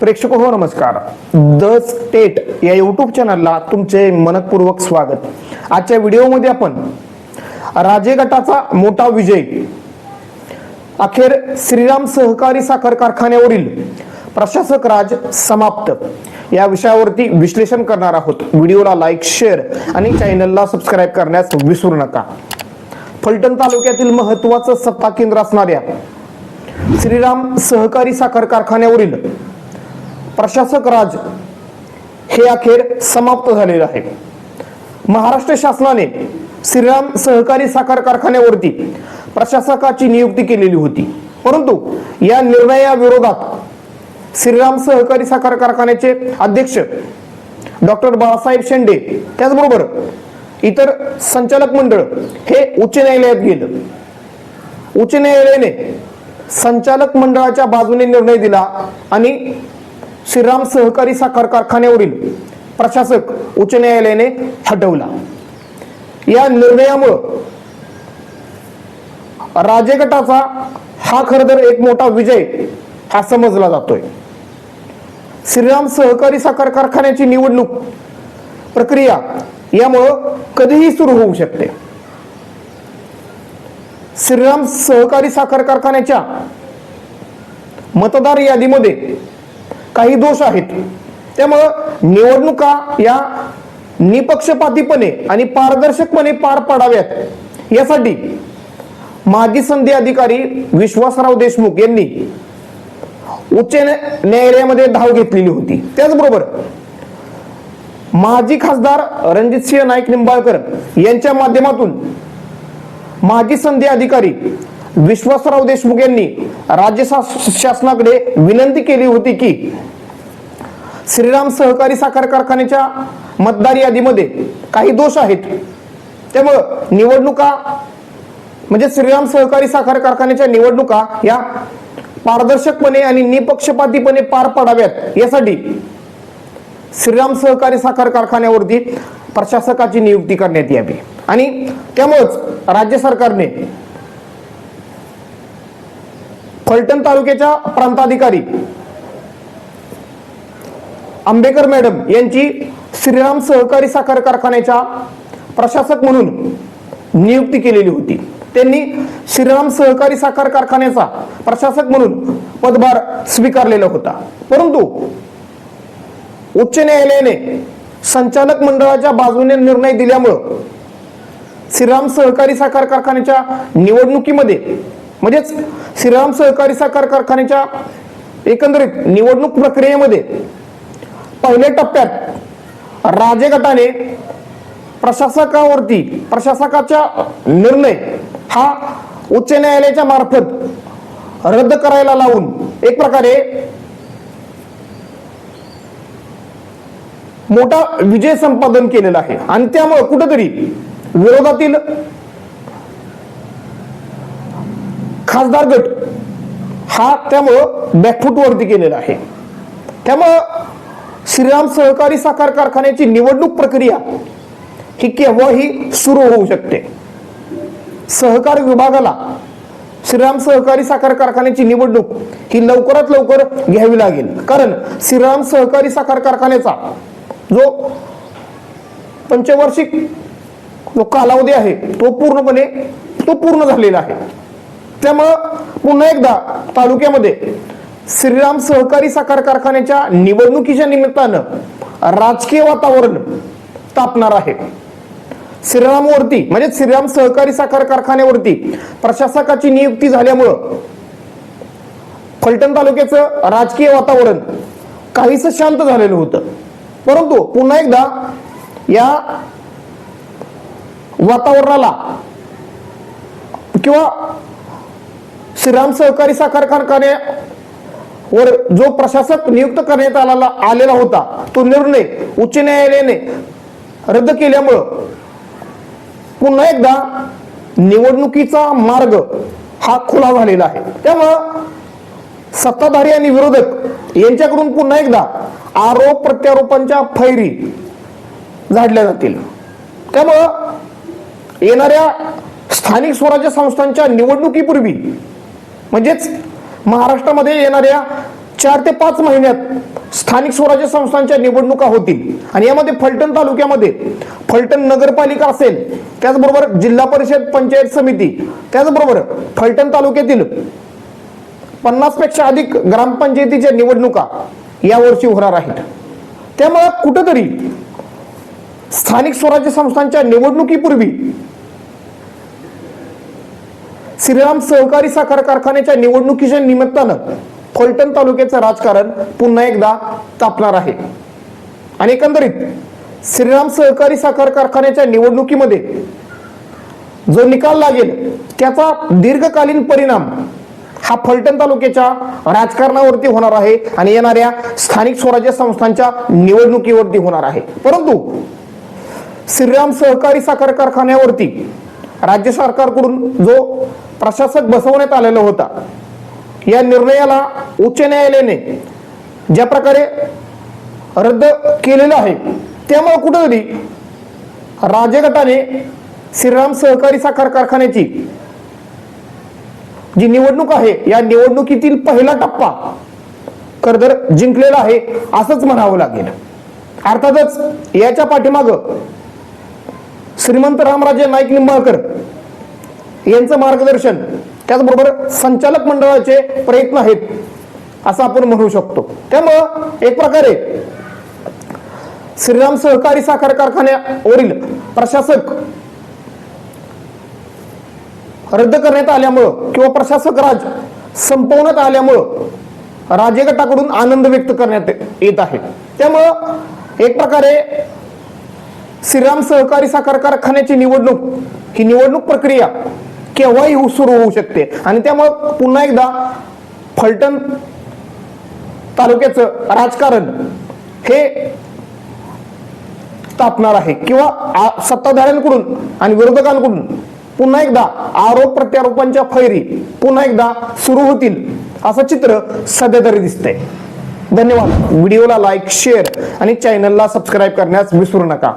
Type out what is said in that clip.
प्रेक्षक हो नमस्कार. द स्टेट या युट्यूब चॅनलला तुमचे मनपूर्वक स्वागत. आजच्या व्हिडिओमध्ये आपण राजे गटाचा मोठा विजय अखेर श्रीराम सहकारी साखर कारखान्यावरील प्रशासक राज समाप्त. या विषयावरती विश्लेषण करणार आहोत. व्हिडिओला लाईक शेअर आणि चॅनलला सबस्क्राईब करण्यास विसरू नका. फलटण तालुक्यातील महत्वाचं सत्ता केंद्र असणाऱ्या श्रीराम सहकारी साखर कारखान्यावरील प्रशासक राज हे अखेर समाप्त झालेलं आहे. महाराष्ट्र शासनाने श्रीराम सहकारी साखर कारखान्यावरती प्रशासकाची नियुक्ती केलेली होती. परंतु या निर्णयाविरोधात श्रीराम सहकारी साखर कारखान्याचे अध्यक्ष डॉक्टर बाळासाहेब शेंडे त्याचबरोबर इतर संचालक मंडळ हे उच्च न्यायालयात गेलं. उच्च न्यायालयाने संचालक मंडळाच्या बाजूने निर्णय दिला आणि श्रीराम सहकारी साखर कारखान्यावरील प्रशासक उच्च न्यायालयाने हटवला. या निर्णयामुळं राजगटाचा हा खर तर एक मोठा विजय हा समजला जातोय. श्रीराम सहकारी साखर कारखान्याची निवडणूक प्रक्रिया यामुळं कधीही सुरू होऊ शकते. श्रीराम सहकारी साखर कारखान्याच्या मतदार यादीमध्ये काही दोष आहेत. त्यामुळं निवडणुका या निपक्षपातीपणे आणि पारदर्शकपणे पार पाडाव्यात. यासाठी माजी संधी अधिकारी विश्वासराव देशमुख यांनी उच्च न्यायालयामध्ये धाव घेतलेली होती. त्याचबरोबर माजी खासदार रणजितसिंह नाईक निंबाळकर यांच्या माध्यमातून माजी संधी अधिकारी विश्वासराव देशमुख यांनी राज्य शासनाकडे विनंती केली होती की श्रीराम सहकारी साखर कारखान्याच्या मतदार यादीमध्ये काही दोष आहेत. त्यामुळं निवडणुका म्हणजे श्रीराम सहकारी साखर कारखान्याच्या निवडणुका या पारदर्शकपणे आणि निपक्षपातीपणे पार पाडाव्यात यासाठी श्रीराम सहकारी साखर कारखान्यावरती प्रशासकाची नियुक्ती करण्यात यावी. आणि त्यामुळेच राज्य सरकारने फलटण तालुक्याच्या प्रांताधिकारी आंबेकर मॅडम यांची श्रीराम सहकारी साखर कारखान्याच्या प्रशासक म्हणून नियुक्ती केलेली होती. त्यांनी श्रीराम सहकारी साखर कारखान्याचा प्रशासक म्हणून पदभार स्वीकारलेला होता. परंतु उच्च न्यायालयाने संचालक मंडळाच्या बाजूने निर्णय दिल्यामुळं श्रीराम सहकारी साखर कारखान्याच्या निवडणुकीमध्ये म्हणजेच श्रीराम सहकारी साखर कारखान्याच्या एकंदरीत निवडणूक प्रक्रियेमध्ये पहिल्या टप्प्यात राजे गटाने प्रशासकावरती प्रशासकाचा निर्णय हा उच्च न्यायालयाच्या मार्फत रद्द करायला लावून एक प्रकारे मोठा विजय संपादन केलेला आहे. आणि त्यामुळे कुठंतरी विरोधातील खासदार गट हा त्यामुळं बॅकफूट वरती आहे. त्यामुळं श्रीराम सहकारी साखर कारखान्याची निवडणूक प्रक्रिया ही केव्हाही सुरू होऊ शकते. सहकार विभागाला श्रीराम सहकारी साखर कारखान्याची निवडणूक ही लवकरात लवकर घ्यावी लागेल. कारण श्रीराम सहकारी साखर कारखान्याचा जो पंचवार्षिक जो कालावधी आहे तो पूर्णपणे तो पूर्ण झालेला आहे. त्यामुळं पुन्हा एकदा तालुक्यामध्ये श्रीराम सहकारी साखर कारखान्याच्या निवडणुकीच्या निमित्तानं राजकीय वातावरण तापणार आहे. श्रीरामवरती म्हणजे श्रीराम सहकारी साखर कारखान्यावरती प्रशासकाची नियुक्ती झाल्यामुळं फलटण तालुक्याचं राजकीय वातावरण काहीच शांत झालेलं होतं. परंतु पुन्हा एकदा या वातावरणाला किंवा श्रीराम सहकारी साखर कारखान्यावर जो प्रशासक नियुक्त करण्यात आलेला आलेला होता तो निर्णय उच्च न्यायालयाने रद्द केल्यामुळं पुन्हा एकदा निवडणुकीचा मार्ग हा खुला झालेला आहे. त्यामुळं सत्ताधारी आणि विरोधक यांच्याकडून पुन्हा एकदा आरोप प्रत्यारोपांच्या फैरी झाडल्या जातील. त्यामुळं येणाऱ्या स्थानिक स्वराज्य संस्थांच्या निवडणुकीपूर्वी म्हणजेच महाराष्ट्रामध्ये येणाऱ्या चार ते पाच महिन्यात स्थानिक स्वराज्य संस्थांच्या निवडणुका होतील. आणि यामध्ये फलटण तालुक्यामध्ये फलटण नगरपालिका असेल त्याचबरोबर जिल्हा परिषद पंचायत समिती त्याचबरोबर फलटण तालुक्यातील पन्नासपेक्षा अधिक ग्रामपंचायतीच्या निवडणुका यावर्षी होणार आहेत. त्यामुळे कुठंतरी स्थानिक स्वराज्य संस्थांच्या निवडणुकीपूर्वी श्रीराम सहकारी साखर कारखान्याच्या निवडणुकीच्या निमित्तानं फलटण तालुक्याचं राजकारण पुन्हा एकदा तापणार आहे. आणि एकंदरीत श्रीराम सहकारी साखर कारखान्याच्या निवडणुकीमध्ये जो निकाल लागेल त्याचा दीर्घकालीन परिणाम हा फलटण तालुक्याच्या राजकारणावरती होणार आहे आणि येणाऱ्या स्थानिक स्वराज्य संस्थांच्या निवडणुकीवरती होणार आहे. परंतु श्रीराम सहकारी साखर कारखान्यावरती राज्य सरकारकडून जो प्रशासक बसवण्यात आलेला होता या निर्णयाला उच्च न्यायालयाने ज्या प्रकारे रद्द केलेलं आहे त्यामुळे कुठेतरी राजगटाने श्रीराम सहकारी साखर कारखान्याची जी निवडणूक आहे या निवडणुकीतील पहिला टप्पा कर्दर जिंकलेला आहे असंच म्हणावं लागेल. अर्थातच याच्या पाठीमाग श्रीमंत रामराजे नाईक निंबाळकर यांचं मार्गदर्शन त्याचबरोबर संचालक मंडळाचे प्रयत्न आहेत असं आपण म्हणू शकतो. त्यामुळं एक प्रकारे श्रीराम सहकारी साखर कारखान्यावरील प्रशासक रद्द करण्यात आल्यामुळं किंवा प्रशासक राज संपवण्यात आल्यामुळं राजे गटाकडून आनंद व्यक्त करण्यात येत आहे. त्यामुळं एक प्रकारे श्रीराम सहकारी साखर कारखान्याची निवडणूक. ही निवडणूक प्रक्रिया केव्हाही सुरू होऊ शकते. आणि त्यामुळे पुन्हा एकदा फलटण तालुक्याचं राजकारण हे तापणार आहे. किंवा सत्ताधाऱ्यांकडून आणि विरोधकांकडून पुन्हा एकदा आरोप प्रत्यारोपांच्या फैरी पुन्हा एकदा सुरू होतील असं चित्र सध्या तरी दिसतंय. धन्यवाद. व्हिडिओला लाईक शेअर आणि चॅनलला सबस्क्राईब करण्यास विसरू नका.